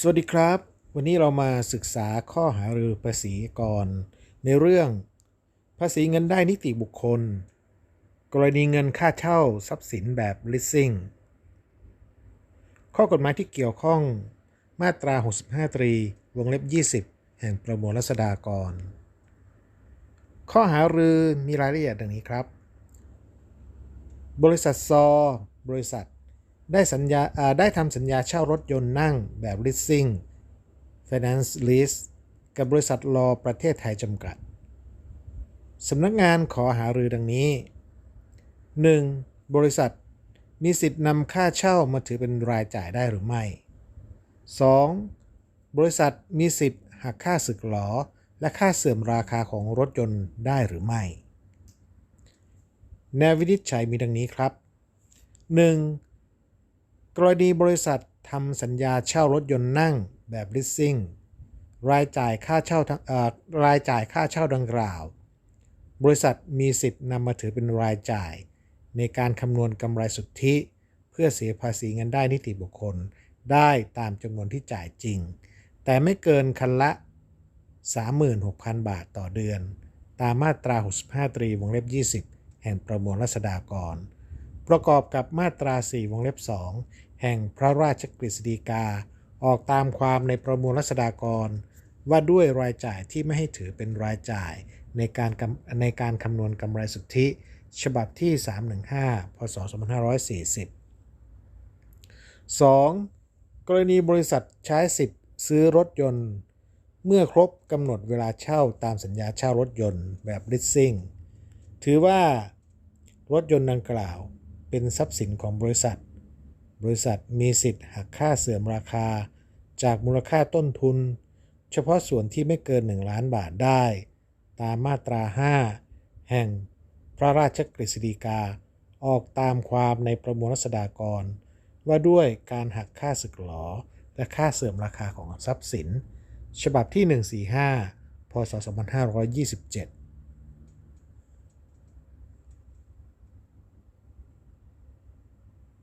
สวัสดีครับ วันนี้เรามาศึกษาข้อหารือภาษีก่อนในเรื่อง ภาษีเงินได้นิติบุคคล กรณีเงินค่าเช่าทรัพย์สินแบบ leasing ข้อกฎหมายที่เกี่ยวข้องมาตรา 65 ตรี วงเล็บ 20 แห่งประมวลรัษฎากร ข้อหารือมีรายละเอียดดังนี้ครับ บริษัทซอบริษัท ได้สัญญาได้ทำสัญญาเช่ารถยนต์นั่งแบบ leasing finance lease กับบริษัทรอประเทศไทยจำกัด สำนักงานขอหารือดังนี้ 1. บริษัทมีสิทธินำค่าเช่ามาถือเป็นรายจ่ายได้หรือไม่ 2. บริษัทมีสิทธิ์หักค่าสึกหรอและค่าเสื่อมราคาของรถยนต์ได้หรือไม่ แนววินิจฉัยมีดังนี้ครับ 1. กรณีบริษัททำสัญญาเช่ารถยนต์นั่งแบบ leasing รายจ่ายค่าเช่าทั้งรายจ่ายค่าเช่าดังกล่าว บริษัทมีสิทธิ์นำมาถือเป็นรายจ่าย ในการคำนวณกำไรสุทธิ เพื่อเสียภาษีเงินได้นิติบุคคลได้ตามจำนวนที่จ่ายจริง แต่ไม่เกินคันละ 36,000 บาทต่อเดือน ตามมาตรา 65 ตรีวงเล็บ 20 แห่งประมวลรัษฎากร ประกอบกับมาตรา 4 วงเล็บ 2 แห่งพระราชกฤษฎีกา ออกตามความในประมวลรัษฎากร ว่าด้วยรายจ่ายที่ไม่ให้ถือเป็นรายจ่ายในการในการคำนวณกำไรสุทธิ ฉบับที่ 315 พศ 2540 2. กรณีบริษัทใช้สิทธิ์ซื้อรถยนต์ เมื่อครบกำหนดเวลาเช่าตามสัญญาเช่ารถยนต์แบบ leasing ถือว่ารถยนต์ดังกล่าว เป็นทรัพย์สินของบริษัท บริษัทมีสิทธิ์หักค่าเสื่อมราคา จากมูลค่าต้นทุน เฉพาะส่วนที่ไม่เกิน 1 ล้านบาทได้ ตามมาตรา 5 แห่งพระราชกฤษฎีกา ออกตามความในประมวลรัษฎากร ว่าด้วยการหักค่าสึกหรอและค่าเสื่อมราคาของทรัพย์สิน ฉบับที่ 145 พศ 2527